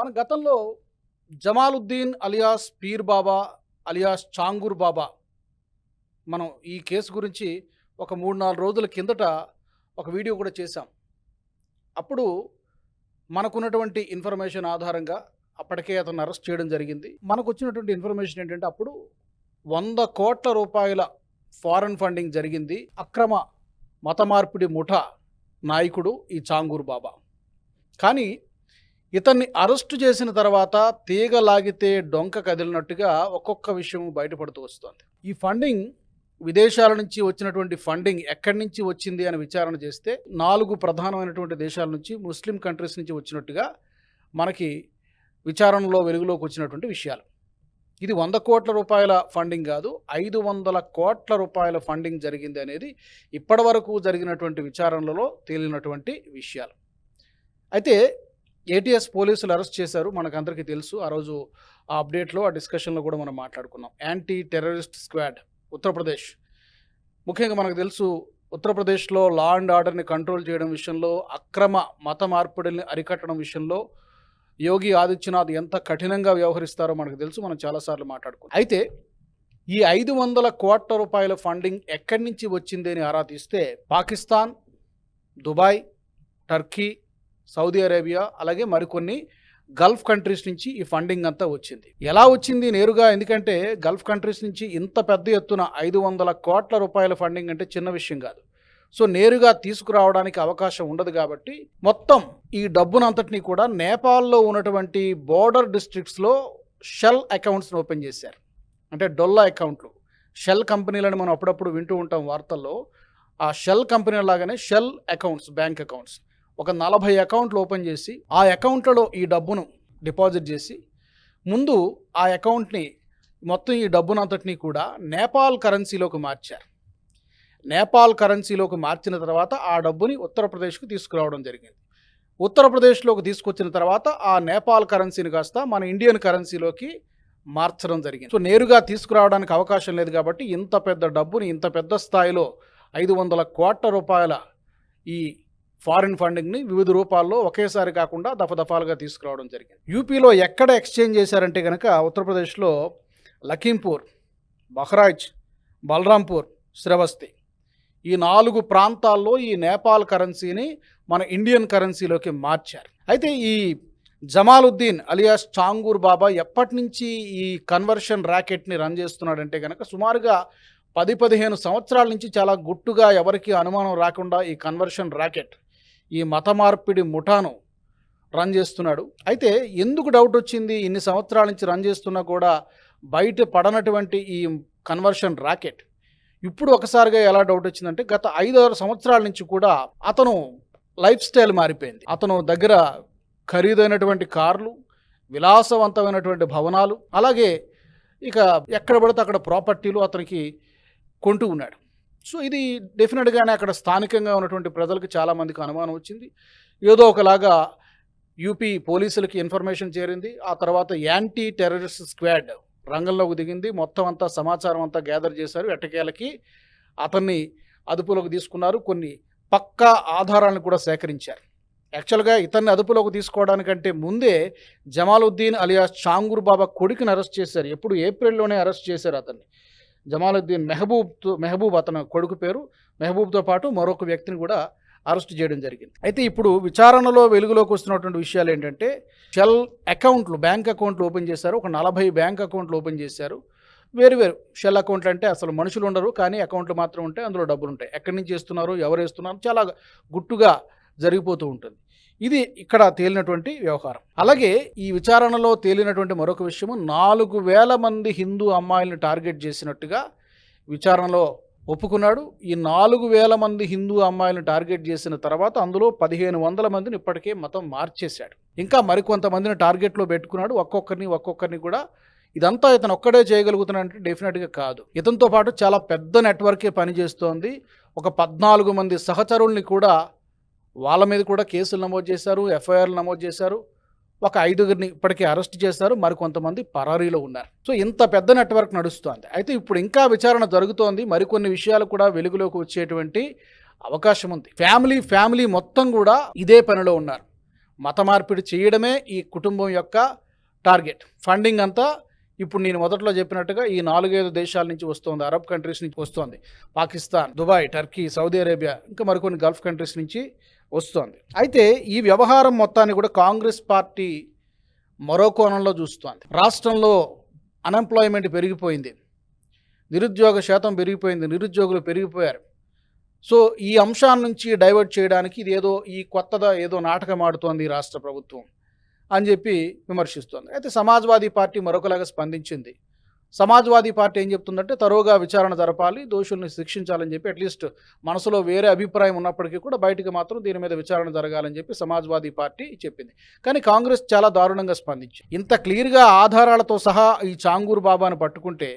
మన గతంలో Jamaluddin alias peer Baba alias Changur Baba మనం ఈ కేసు గురించి ఒక మూడు నాలుగు రోజుల కిందట ఒక వీడియో కూడా చేశాం. అప్పుడు మనకున్నటువంటి ఇన్ఫర్మేషన్ ఆధారంగా అప్పటికే అతను అరెస్ట్ చేయడం జరిగింది. మనకు వచ్చినటువంటి ఇన్ఫర్మేషన్ ఏంటంటే అప్పుడు వంద కోట్ల రూపాయల ఫారెన్ ఫండింగ్ జరిగింది. అక్రమ మత మార్పిడి ముఠా నాయకుడు ఈ చాంగూర్ బాబా. కానీ ఇతన్ని అరెస్టు చేసిన తర్వాత తీగ లాగితే డొంక కదిలినట్టుగా ఒక్కొక్క విషయం బయటపడుతూ వస్తుంది. ఈ ఫండింగ్ విదేశాల నుంచి వచ్చినటువంటి ఫండింగ్ ఎక్కడి నుంచి వచ్చింది అని విచారణ చేస్తే నాలుగు ప్రధానమైనటువంటి దేశాల నుంచి ముస్లిం కంట్రీస్ నుంచి వచ్చినట్టుగా మనకి విచారణలో వెలుగులోకి వచ్చినటువంటి విషయాలు. ఇది వంద కోట్ల రూపాయల ఫండింగ్ కాదు ఐదు వందల కోట్ల రూపాయల ఫండింగ్ జరిగింది అనేది ఇప్పటి వరకు జరిగినటువంటి విచారణలలో తేలినటువంటి విషయాలు. అయితే ఏటీఎస్ పోలీసులు అరెస్ట్ చేశారు మనకందరికీ తెలుసు. ఆ రోజు ఆ అప్డేట్లో ఆ డిస్కషన్లో కూడా మనం మాట్లాడుకున్నాం. Anti terrorist squad Uttar Pradesh. ముఖ్యంగా మనకు తెలుసు ఉత్తరప్రదేశ్లో లా అండ్ ఆర్డర్ని కంట్రోల్ చేయడం విషయంలో అక్రమ మత మార్పిడిని అరికట్టడం విషయంలో యోగి ఆదిత్యనాథ్ ఎంత కఠినంగా వ్యవహరిస్తారో మనకు తెలుసు. మనం చాలాసార్లు మాట్లాడుకున్నాం. అయితే ఈ ఐదు వందల కోట్ల రూపాయల ఫండింగ్ ఎక్కడి నుంచి వచ్చింది అని ఆరా తీస్తే Pakistan Dubai Turkey Saudi Arabia అలాగే మరికొన్ని గల్ఫ్ కంట్రీస్ నుంచి ఈ ఫండింగ్ అంతా వచ్చింది. ఎలా వచ్చింది నేరుగా? ఎందుకంటే గల్ఫ్ కంట్రీస్ నుంచి ఇంత పెద్ద ఎత్తున ఐదు వందల కోట్ల రూపాయల ఫండింగ్ అంటే చిన్న విషయం కాదు. సో నేరుగా తీసుకురావడానికి అవకాశం ఉండదు కాబట్టి మొత్తం ఈ డబ్బునంతటినీ కూడా నేపాల్లో ఉన్నటువంటి బోర్డర్ డిస్ట్రిక్ట్స్లో షెల్ అకౌంట్స్ని ఓపెన్ చేశారు. అంటే డొల్లా అకౌంట్లు. షెల్ కంపెనీలను మనం అప్పుడప్పుడు వింటూ ఉంటాం వార్తల్లో. ఆ షెల్ కంపెనీ లాగానే షెల్ అకౌంట్స్ బ్యాంక్ అకౌంట్స్. ఒక నలభై అకౌంట్లు ఓపెన్ చేసి ఆ అకౌంట్లలో ఈ డబ్బును డిపాజిట్ చేసి ముందు ఆ అకౌంట్ని మొత్తం ఈ డబ్బునంతటిని కూడా నేపాల్ కరెన్సీలోకి మార్చారు. నేపాల్ కరెన్సీలోకి మార్చిన తర్వాత ఆ డబ్బుని ఉత్తరప్రదేశ్కు తీసుకురావడం జరిగింది. ఉత్తరప్రదేశ్లోకి తీసుకొచ్చిన తర్వాత ఆ నేపాల్ కరెన్సీని కాస్త మన ఇండియన్ కరెన్సీలోకి మార్చడం జరిగింది. సో నేరుగా తీసుకురావడానికి అవకాశం లేదు కాబట్టి ఇంత పెద్ద డబ్బుని ఇంత పెద్ద స్థాయిలో ఐదు వందల కోట్ల రూపాయల ఈ ఫారిన్ ఫండింగ్ని వివిధ రూపాల్లో ఒకేసారి కాకుండా దఫదఫాలుగా తీసుకురావడం జరిగింది. యూపీలో ఎక్కడ ఎక్స్చేంజ్ చేశారంటే కనుక ఉత్తరప్రదేశ్లో లఖీంపూర్ బహ్రాజ్ బలరాంపూర్ శ్రవస్తి. ఈ నాలుగు ప్రాంతాల్లో ఈ నేపాల్ కరెన్సీని మన ఇండియన్ కరెన్సీలోకి మార్చారు. అయితే ఈ జమాలుద్దీన్ అలియాస్ చాంగూర్ బాబా ఎప్పటి నుంచి ఈ కన్వర్షన్ ర్యాకెట్ని రన్ చేస్తున్నాడంటే కనుక సుమారుగా పది పదిహేను సంవత్సరాల నుంచి చాలా గుట్టుగా ఎవరికి అనుమానం రాకుండా ఈ కన్వర్షన్ ర్యాకెట్ ఈ మత మార్పిడి ముఠాను రన్ చేస్తున్నాడు. అయితే ఎందుకు డౌట్ వచ్చింది? ఇన్ని సంవత్సరాల నుంచి రన్ చేస్తున్నా కూడా బయట పడనటువంటి ఈ కన్వర్షన్ రాకెట్ ఇప్పుడు ఒకసారిగా ఎలా డౌట్ వచ్చిందంటే గత ఐదారు సంవత్సరాల నుంచి కూడా అతను లైఫ్ స్టైల్ మారిపోయింది. అతను దగ్గర ఖరీదైనటువంటి కార్లు విలాసవంతమైనటువంటి భవనాలు అలాగే ఇక ఎక్కడ పడితే అక్కడ ప్రాపర్టీలు అతనికి కొంటూ ఉన్నాడు. సో ఇది డెఫినెట్గానే అక్కడ స్థానికంగా ఉన్నటువంటి ప్రజలకు చాలామందికి అనుమానం వచ్చింది. ఏదో ఒకలాగా యూపీ పోలీసులకి ఇన్ఫర్మేషన్ చేరింది. ఆ తర్వాత యాంటీ టెర్రరిస్ట్ స్క్వాడ్ రంగంలోకి దిగింది. మొత్తం అంతా సమాచారం అంతా గ్యాదర్ చేశారు. ఎట్టకేలకి అతన్ని అదుపులోకి తీసుకున్నారు. కొన్ని పక్కా ఆధారాలను కూడా సేకరించారు. యాక్చువల్గా ఇతన్ని అదుపులోకి తీసుకోవడానికంటే ముందే జమాలుద్దీన్ అలియాస్ చాంగూర్ బాబా కొడుకుని అరెస్ట్ చేశారు. ఎప్పుడు ఏప్రిల్లోనే అరెస్ట్ చేశారు అతన్ని. జమాలుద్దీన్ మెహబూబ్తో మెహబూబ్ అతను కొడుకు పేరు. మెహబూబ్తో పాటు మరొక వ్యక్తిని కూడా అరెస్ట్ చేయడం జరిగింది. అయితే ఇప్పుడు విచారణలో వెలుగులోకి వస్తున్నటువంటి విషయాలు ఏంటంటే షెల్ అకౌంట్లు బ్యాంక్ అకౌంట్లు ఓపెన్ చేశారు. ఒక నలభై బ్యాంక్ అకౌంట్లు ఓపెన్ చేశారు. వేరు వేరు. షెల్ అకౌంట్లు అంటే అసలు మనుషులు ఉండరు కానీ అకౌంట్లు మాత్రం ఉంటాయి అందులో డబ్బులు ఉంటాయి. ఎక్కడి నుంచి చేస్తున్నారు ఎవరు వేస్తున్నారు చాలా గుట్టుగా జరిగిపోతూ ఉంటుంది. ఇది ఇక్కడ తేలినటువంటి వ్యవహారం. అలాగే ఈ విచారణలో తేలినటువంటి మరొక విషయము నాలుగు వేల మంది హిందూ అమ్మాయిలను టార్గెట్ చేసినట్టుగా విచారణలో ఒప్పుకున్నాడు. ఈ నాలుగు వేల మంది హిందూ అమ్మాయిలను టార్గెట్ చేసిన తర్వాత అందులో పదిహేను వందల మందిని ఇప్పటికే మతం మార్చేశాడు. ఇంకా మరికొంతమందిని టార్గెట్లో పెట్టుకున్నాడు. ఒక్కొక్కరిని ఒక్కొక్కరిని కూడా ఇదంతా ఇతను ఒక్కడే చేయగలుగుతున్నాడంటే డెఫినెట్గా కాదు. ఇతనితో పాటు చాలా పెద్ద నెట్వర్కే పనిచేస్తోంది. ఒక పద్నాలుగు మంది సహచరుల్ని కూడా వాళ్ళ మీద కూడా కేసులు నమోదు చేశారు ఎఫ్ఐఆర్లు నమోదు చేశారు. ఒక ఐదుగురిని ఇప్పటికే అరెస్ట్ చేశారు. మరికొంతమంది పరారీలో ఉన్నారు. సో ఇంత పెద్ద నెట్వర్క్ నడుస్తోంది. అయితే ఇప్పుడు ఇంకా విచారణ జరుగుతోంది. మరికొన్ని విషయాలు కూడా వెలుగులోకి వచ్చేటువంటి అవకాశం ఉంది. ఫ్యామిలీ ఫ్యామిలీ మొత్తం కూడా ఇదే పనిలో ఉన్నారు. మత మార్పిడి చేయడమే ఈ కుటుంబం యొక్క టార్గెట్. ఫండింగ్ అంతా ఇప్పుడు నేను మొదట్లో చెప్పినట్టుగా ఈ నాలుగైదు దేశాల నుంచి వస్తుంది. అరబ్ కంట్రీస్ నుంచి వస్తుంది. Pakistan Dubai Turkey Saudi Arabia ఇంకా మరికొన్ని గల్ఫ్ కంట్రీస్ నుంచి వస్తోంది. అయితే ఈ వ్యవహారం మొత్తాన్ని కూడా కాంగ్రెస్ పార్టీ మరో కోణంలో చూస్తోంది. రాష్ట్రంలో అన్ఎంప్లాయ్మెంట్ పెరిగిపోయింది. నిరుద్యోగ శాతం పెరిగిపోయింది. నిరుద్యోగులు పెరిగిపోయారు. సో ఈ అంశాల నుంచి డైవర్ట్ చేయడానికి ఇది ఏదో ఈ కొత్తదా ఏదో నాటకం ఆడుతోంది ఈ రాష్ట్ర ప్రభుత్వం అని చెప్పి విమర్శిస్తోంది. అయితే సమాజ్వాదీ పార్టీ మరొకలాగా స్పందించింది. సమాజ్వాదీ పార్టీ ఏం చెప్తుందంటే తరోగా విచారణ జరపాలి దోషుల్ని శిక్షించాలని చెప్పి అట్లీస్ట్ మనసులో వేరే అభిప్రాయం ఉన్నప్పటికీ కూడా బయటకు మాత్రం దీని మీద విచారణ జరగాలని చెప్పి సమాజ్వాదీ పార్టీ చెప్పింది. కానీ కాంగ్రెస్ చాలా దారుణంగా స్పందించి ఇంత క్లియర్గా ఆధారాలతో సహా ఈ చాంగూరు బాబాను పట్టుకుంటే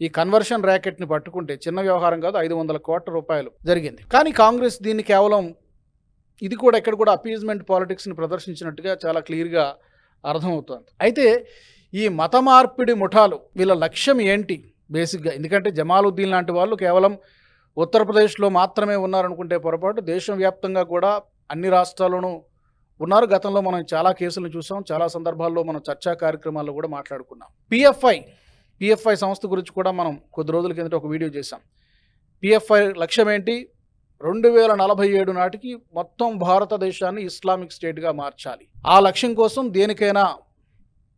ఈ కన్వర్షన్ ర్యాకెట్ని పట్టుకుంటే చిన్న వ్యవహారం కాదు ఐదు వందల కోట్ల రూపాయలు జరిగింది. కానీ కాంగ్రెస్ దీన్ని కేవలం ఇది కూడా ఇక్కడ కూడా అపీజ్మెంట్ పాలిటిక్స్ని ప్రదర్శించినట్టుగా చాలా క్లియర్గా అర్థమవుతుంది. అయితే ఈ మత మార్పిడి ముఠాలు వీళ్ళ లక్ష్యం ఏంటి? బేసిక్గా ఎందుకంటే జమాలుద్దీన్ లాంటి వాళ్ళు కేవలం ఉత్తరప్రదేశ్లో మాత్రమే ఉన్నారనుకుంటే పొరపాటు. దేశవ్యాప్తంగా కూడా అన్ని రాష్ట్రాల్లోనూ ఉన్నారు. గతంలో మనం చాలా కేసులను చూసాం. చాలా సందర్భాల్లో మనం చర్చా కార్యక్రమాల్లో కూడా మాట్లాడుకున్నాం. పిఎఫ్ఐ పిఎఫ్ఐ సంస్థ గురించి కూడా మనం కొద్ది రోజుల కిందట ఒక వీడియో చేశాం. పిఎఫ్ఐ లక్ష్యం ఏంటి? రెండు వేల నలభై ఏడు నాటికి మొత్తం భారతదేశాన్ని ఇస్లామిక్ స్టేట్గా మార్చాలి. ఆ లక్ష్యం కోసం దేనికైనా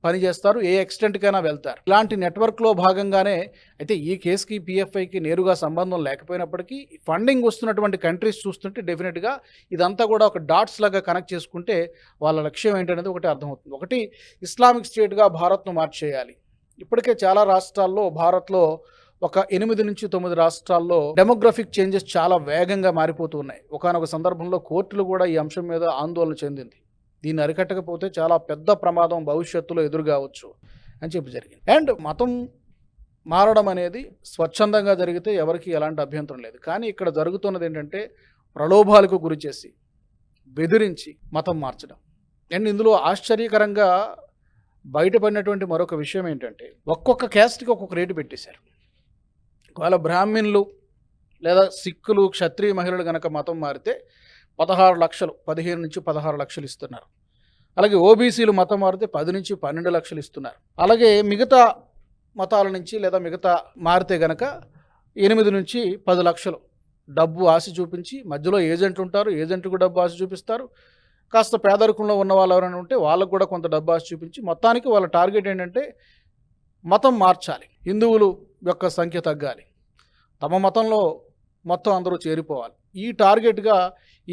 పనిచేస్తారు ఏ ఎక్స్టెంట్కైనా వెళ్తారు. ఇలాంటి నెట్వర్క్లో భాగంగానే అయితే ఈ కేసుకి పిఎఫ్ఐకి నేరుగా సంబంధం లేకపోయినప్పటికీ ఫండింగ్ వస్తున్నటువంటి కంట్రీస్ చూస్తుంటే డెఫినెట్గా ఇదంతా కూడా ఒక డాట్స్ లాగా కనెక్ట్ చేసుకుంటే వాళ్ళ లక్ష్యం ఏంటనేది ఒకటి అర్థమవుతుంది. ఒకటి ఇస్లామిక్ స్టేట్గా భారత్ను మార్చేయాలి. ఇప్పటికే చాలా రాష్ట్రాల్లో భారత్లో ఒక ఎనిమిది నుంచి తొమ్మిది రాష్ట్రాల్లో డెమోగ్రఫిక్ చేంజెస్ చాలా వేగంగా మారిపోతూ ఉన్నాయి. ఒకనొక సందర్భంలో కోర్టులు కూడా ఈ అంశం మీద ఆందోళన చెందింది. దీన్ని అరికట్టకపోతే చాలా పెద్ద ప్రమాదం భవిష్యత్తులో ఎదురుగావచ్చు అని చెప్పి జరిగింది. అండ్ మతం మారడం అనేది స్వచ్ఛందంగా జరిగితే ఎవరికి ఎలాంటి అభ్యంతరం లేదు. కానీ ఇక్కడ జరుగుతున్నది ఏంటంటే ప్రలోభాలకు గురి చేసి బెదిరించి మతం మార్చడం. అండ్ ఇందులో ఆశ్చర్యకరంగా బయటపడినటువంటి మరొక విషయం ఏంటంటే ఒక్కొక్క క్యాస్ట్కి ఒక్కొక్క రేటు పెట్టేశారు. ఒకవేళ బ్రాహ్మిన్లు లేదా సిక్కులు క్షత్రియ మహిళలు కనుక మతం మారితే పదహారు లక్షలు పదిహేను నుంచి పదహారు లక్షలు ఇస్తున్నారు. అలాగే ఓబీసీలు మతం మారితే పది నుంచి పన్నెండు లక్షలు ఇస్తున్నారు. అలాగే మిగతా మతాల నుంచి లేదా మిగతా మారితే గనక ఎనిమిది నుంచి పది లక్షలు డబ్బు ఆశ చూపించి మధ్యలో ఏజెంట్లు ఉంటారు ఏజెంట్కు డబ్బు ఆశ చూపిస్తారు. కాస్త పేదరికంలో ఉన్న వాళ్ళు ఎవరైనా ఉంటే వాళ్ళకు కూడా కొంత డబ్బు ఆశ చూపించి మొత్తానికి వాళ్ళ టార్గెట్ ఏంటంటే మతం మార్చాలి హిందువులు యొక్క సంఖ్య తగ్గాలి తమ మతంలో మొత్తం అందరూ చేరిపోవాలి. ఈ టార్గెట్గా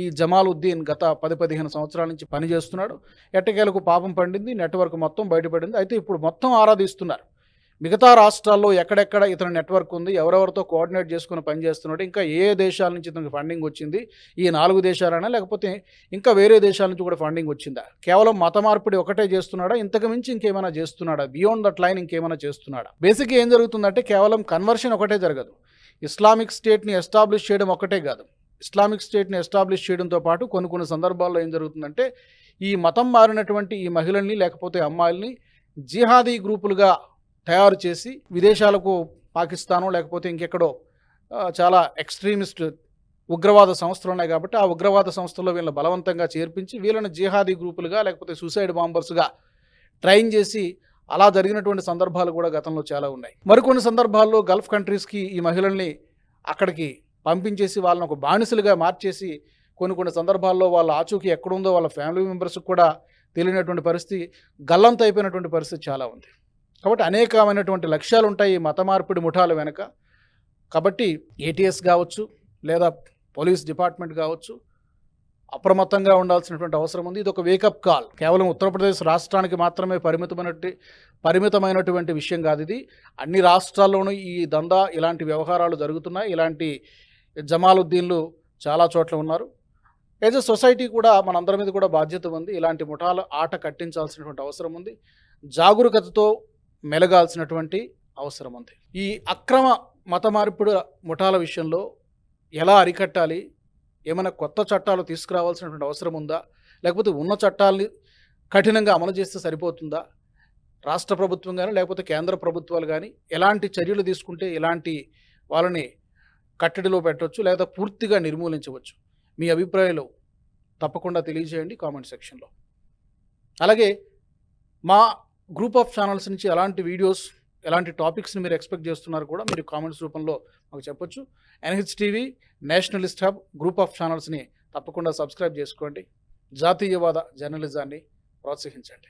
ఈ జమాలుద్దీన్ గత పది పదిహేను సంవత్సరాల నుంచి పనిచేస్తున్నాడు ఎట్టకేలకు పాపం పండింది నెట్వర్క్ మొత్తం బయటపడింది. అయితే ఇప్పుడు మొత్తం ఆరాధిస్తున్నారు. మిగతా రాష్ట్రాల్లో ఎక్కడెక్కడ ఇతని నెట్వర్క్ ఉంది ఎవరెవరితో కోఆర్డినేట్ చేసుకుని పనిచేస్తున్నాడు ఇంకా ఏ దేశాల నుంచి ఇతనికి ఫండింగ్ వచ్చింది ఈ నాలుగు దేశాలైనా లేకపోతే ఇంకా వేరే దేశాల నుంచి కూడా ఫండింగ్ వచ్చిందా? కేవలం మత మార్పిడి ఒకటే చేస్తున్నాడా? ఇంతకు మించి ఇంకేమైనా చేస్తున్నాడా? బియాండ్ దట్ లైన్ ఇంకేమైనా చేస్తున్నాడా? బేసిక్గా ఏం జరుగుతుందంటే కేవలం కన్వర్షన్ ఒకటే జరగదు. ఇస్లామిక్ స్టేట్ని ఎస్టాబ్లిష్ చేయడం ఒకటే కాదు. ఇస్లామిక్ స్టేట్ని ఎస్టాబ్లిష్ చేయడంతో పాటు కొన్ని కొన్ని సందర్భాల్లో ఏం జరుగుతుందంటే ఈ మతం మారినటువంటి ఈ మహిళల్ని లేకపోతే అమ్మాయిల్ని జిహాదీ గ్రూపులుగా తయారు చేసి విదేశాలకు పాకిస్తానో లేకపోతే ఇంకెక్కడో చాలా ఎక్స్ట్రీమిస్ట్ ఉగ్రవాద సంస్థలు ఉన్నాయి కాబట్టి ఆ ఉగ్రవాద సంస్థల్లో వీళ్ళని బలవంతంగా చేర్పించి వీళ్ళని జిహాదీ గ్రూపులుగా లేకపోతే సూసైడ్ బాంబర్స్గా ట్రైన్ చేసి అలా జరిగినటువంటి సందర్భాలు కూడా గతంలో చాలా ఉన్నాయి. మరికొన్ని సందర్భాల్లో గల్ఫ్ కంట్రీస్కి ఈ మహిళల్ని అక్కడికి పంపించేసి వాళ్ళని ఒక బానిసలుగా మార్చేసి కొన్ని కొన్ని సందర్భాల్లో వాళ్ళ ఆచూకీ ఎక్కడుందో వాళ్ళ ఫ్యామిలీ మెంబర్స్కి కూడా తెలియనటువంటి పరిస్థితి గల్లంత అయిపోయినటువంటి పరిస్థితి చాలా ఉంది. కాబట్టి అనేకమైనటువంటి లక్ష్యాలు ఉంటాయి ఈ మత మార్పిడి ముఠాల వెనుక. కాబట్టి ఏటీఎస్ కావచ్చు లేదా పోలీస్ డిపార్ట్మెంట్ కావచ్చు అప్రమత్తంగా ఉండాల్సినటువంటి అవసరం ఉంది. ఇది ఒక వేకప్ కాల్ కేవలం ఉత్తరప్రదేశ్ రాష్ట్రానికి మాత్రమే పరిమితమైనట్టు పరిమితమైనటువంటి విషయం కాదు ఇది. అన్ని రాష్ట్రాల్లోనూ ఈ దందా ఇలాంటి వ్యవహారాలు జరుగుతున్నాయి. ఇలాంటి జమాలుద్దీన్లు చాలా చోట్ల ఉన్నారు. యాజ్ అ సొసైటీ కూడా మనందరి మీద కూడా బాధ్యత ఉంది. ఇలాంటి ముఠాల ఆట కట్టించాల్సినటువంటి అవసరం ఉంది. జాగరూకతతో మెలగాల్సినటువంటి అవసరం ఉంది. ఈ అక్రమ మత మార్పిడి ముఠాల విషయంలో ఎలా అరికట్టాలి? ఏమైనా కొత్త చట్టాలు తీసుకురావాల్సినటువంటి అవసరం ఉందా? లేకపోతే ఉన్న చట్టాలని కఠినంగా అమలు చేస్తే సరిపోతుందా? రాష్ట్ర ప్రభుత్వం కానీ లేకపోతే కేంద్ర ప్రభుత్వాలు కానీ ఎలాంటి చర్యలు తీసుకుంటే ఇలాంటి వాళ్ళని కట్టడిలో పెట్టవచ్చు లేదా పూర్తిగా నిర్మూలించవచ్చు. మీ అభిప్రాయాలు తప్పకుండా తెలియజేయండి కామెంట్ సెక్షన్లో. అలాగే మా గ్రూప్ ఆఫ్ ఛానల్స్ నుంచి ఎలాంటి వీడియోస్ ఎలాంటి టాపిక్స్ని మీరు ఎక్స్పెక్ట్ చేస్తున్నారు కూడా మీరు కామెంట్స్ రూపంలో మాకు చెప్పొచ్చు. N H T V nationalist hub group of ఛానల్స్ని తప్పకుండా సబ్స్క్రైబ్ చేసుకోండి. జాతీయవాద జర్నలిజాన్ని ప్రోత్సహించండి.